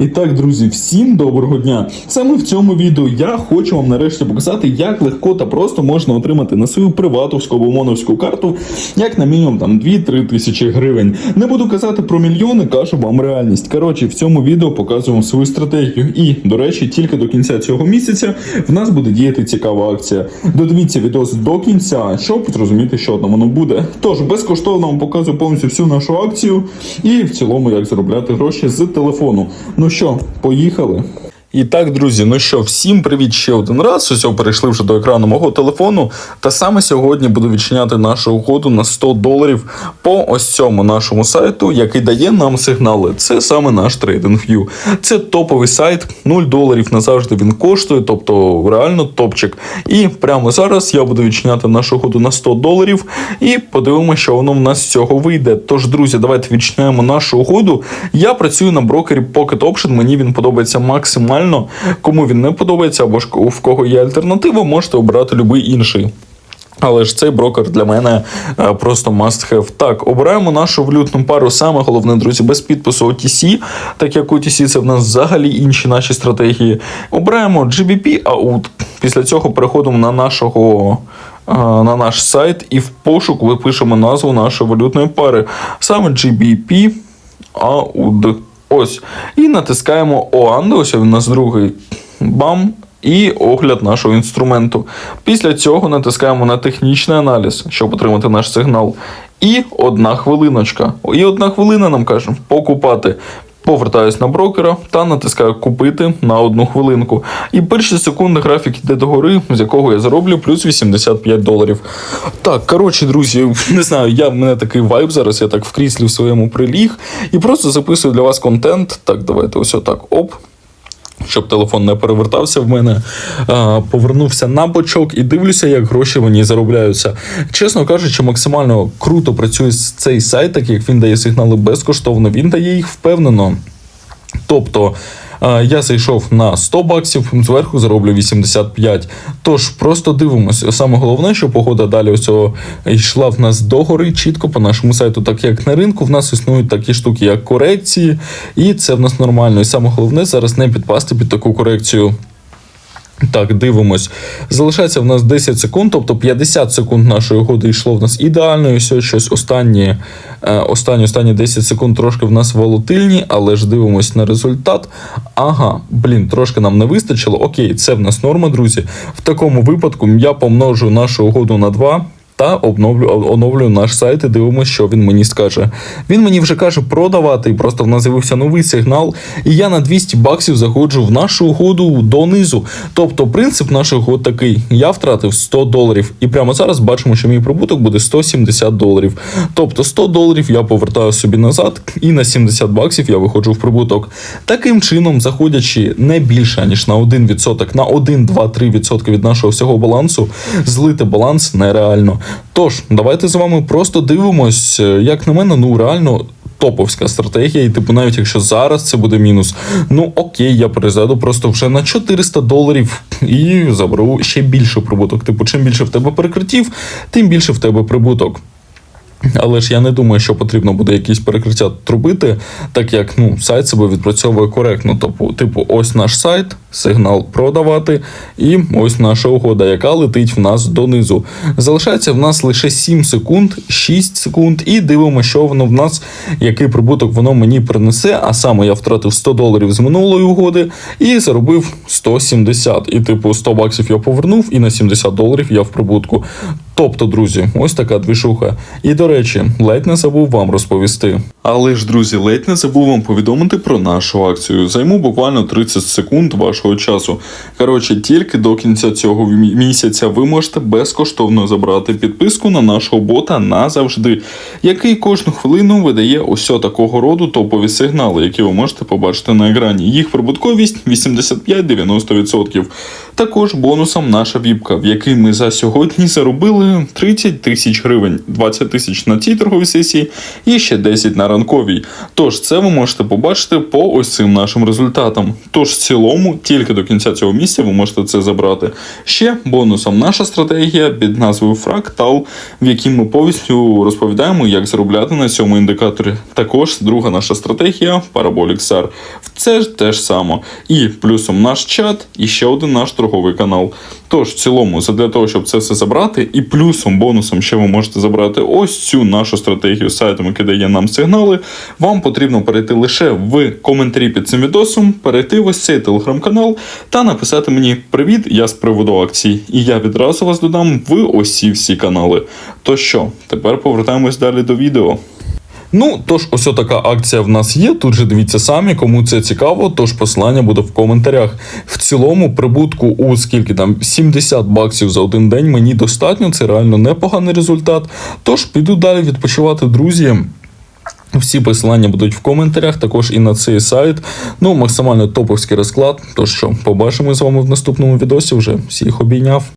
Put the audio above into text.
І так, друзі, всім доброго дня! Саме в цьому відео я хочу вам нарешті показати, як легко та просто можна отримати на свою приватовську або моновську карту, як на мінімум там 2-3 тисячі гривень. Не буду казати про мільйони, кажу вам реальність. Коротше, в цьому відео показуємо свою стратегію. І, до речі, тільки до кінця цього місяця в нас буде діяти цікава акція. Додивіться відео до кінця, щоб зрозуміти, що там воно буде. Тож безкоштовно вам показую повністю всю нашу акцію і в цілому, як заробляти гроші з телефону. Ну що, поїхали? І так, друзі, ну що, всім привіт ще один раз. Ось перейшли вже до екрану мого телефону. Та саме сьогодні буду відчиняти нашу угоду на 100 доларів по ось цьому нашому сайту, який дає нам сигнали. Це саме наш TradingView. Це топовий сайт, 0 доларів назавжди він коштує, тобто реально топчик. І прямо зараз я буду відчиняти нашу угоду на 100 доларів і подивимося, що воно в нас з цього вийде. Тож, друзі, давайте відчиняємо нашу угоду. Я працюю на брокері Pocket Option, мені він подобається максимально. Кому він не подобається, або ж в кого є альтернатива, можете обрати будь-який інший. Але ж цей брокер для мене е, просто must have. Так, обираємо нашу валютну пару. Саме головне, друзі, без підпису OTC, так як OTC це в нас взагалі інші наші стратегії. Обираємо GBP AUD. Після цього переходимо на нашого. е, На наш сайт і в пошук випишемо назву нашої валютної пари. Саме GBP AUD. Ось. І натискаємо OAND, ось у нас другий бам. І огляд нашого інструменту. Після цього натискаємо на технічний аналіз, щоб отримати наш сигнал. І одна хвилиночка. І одна хвилина нам каже покупати. Повертаюсь на брокера та натискаю купити на одну хвилинку. І перші секунди графік йде догори, з якого я зароблю плюс 85 доларів. Так, коротше, друзі, не знаю, я в мене такий вайб зараз, я так в кріслі в своєму приліг і просто записую для вас контент. Так, давайте ось отак. Оп щоб телефон не перевертався в мене. Повернувся на бочок і дивлюся, як гроші мені заробляються. Чесно кажучи, максимально круто працює цей сайт, так як він дає сигнали безкоштовно, він дає їх впевнено. Тобто. Я зайшов на 100 баксів, зверху зароблю 85. Тож просто дивимося. Саме головне, що погода далі ось йшла в нас догори чітко по нашому сайту, так як на ринку в нас існують такі штуки, як корекції, і це в нас нормально. І саме головне зараз не підпасти під таку корекцію. Так, дивимось. Залишається в нас 10 секунд, тобто 50 секунд нашої угоди йшло в нас ідеально, і все щось останні, е, останні, останні 10 секунд трошки в нас волатильні, але ж дивимось на результат. Ага, блін, трошки нам не вистачило. Окей, це в нас норма, друзі. В такому випадку я помножу нашу угоду на 2. Та обновлю, оновлюю наш сайт і дивимося, що він мені скаже. Він мені вже каже продавати, і просто в нас з'явився новий сигнал. І я на 200 баксів заходжу в нашу угоду донизу. Тобто, принцип наших угод такий: я втратив 100 доларів, і прямо зараз бачимо, що мій прибуток буде 170 доларів. Тобто 100 доларів я повертаю собі назад, і на 70 баксів я виходжу в прибуток. Таким чином, заходячи не більше ніж на 1%, на 1, 2, 3% від нашого всього балансу, злити баланс нереально. Тож, давайте з вами просто дивимось, е, як на мене, ну реально. Топовська стратегія, і типу, навіть якщо зараз це буде мінус, ну окей, я перезаду просто вже на 400 доларів і заберу ще більше прибуток. Типу, чим більше в тебе перекриттів, тим більше в тебе прибуток. Але ж я не думаю, що потрібно буде якісь перекриття трубити, так як ну, сайт себе відпрацьовує коректно. Тобто, типу, ось наш сайт, сигнал продавати, і ось наша угода, яка летить в нас донизу. Залишається в нас лише 7 секунд, 6 секунд, і дивимося, що воно в нас, який прибуток воно мені принесе. А саме я втратив 100 доларів з минулої угоди і заробив 170. І, типу, 100 баксів я повернув, і на 70 доларів я в прибутку. Тобто, друзі, ось така двішуха. І до речі, ледь не забув вам розповісти. Але ж, друзі, ледь не забув вам повідомити про нашу акцію. Займу буквально 30 секунд вашого часу. Коротше, тільки до кінця цього місяця ви можете безкоштовно забрати підписку на нашого бота назавжди, який кожну хвилину видає ось такого роду топові сигнали, які ви можете побачити на екрані. Їх прибутковість 85-90%. Також бонусом наша віпка, в якій ми за сьогодні заробили 30 тисяч гривень, 20 тисяч на цій торговій сесії і ще 10 на ранковій. Тож це ви можете побачити по ось цим нашим результатам. Тож в цілому, тільки до кінця цього місяця ви можете це забрати. Ще бонусом наша стратегія під назвою Фрактал, в якій ми повністю розповідаємо, як заробляти на цьому індикаторі. Також друга наша стратегія Parabolic SAR. Це ж те ж саме. І плюсом наш чат, і ще один наш торговий канал. Тож, в цілому, для того, щоб це все забрати, і плюсом, бонусом ще ви можете забрати ось цю нашу стратегію сайтом, який дає нам сигнали. Вам потрібно перейти лише в коментарі під цим відосом, перейти в ось цей телеграм-канал та написати мені Привіт, я з приводу акцій. І я відразу вас додам в ось ці всі канали. То що, тепер повертаємось далі до відео. Ну, тож, ось така акція в нас є. Тут же дивіться самі, кому це цікаво, тож посилання буде в коментарях. В цілому, прибутку у скільки там 70 баксів за один день мені достатньо, це реально непоганий результат. Тож піду далі відпочивати, друзі. Всі посилання будуть в коментарях, також і на цей сайт. Ну, максимально топовський розклад. Тож що, побачимо з вами в наступному відосі вже. Всіх обійняв.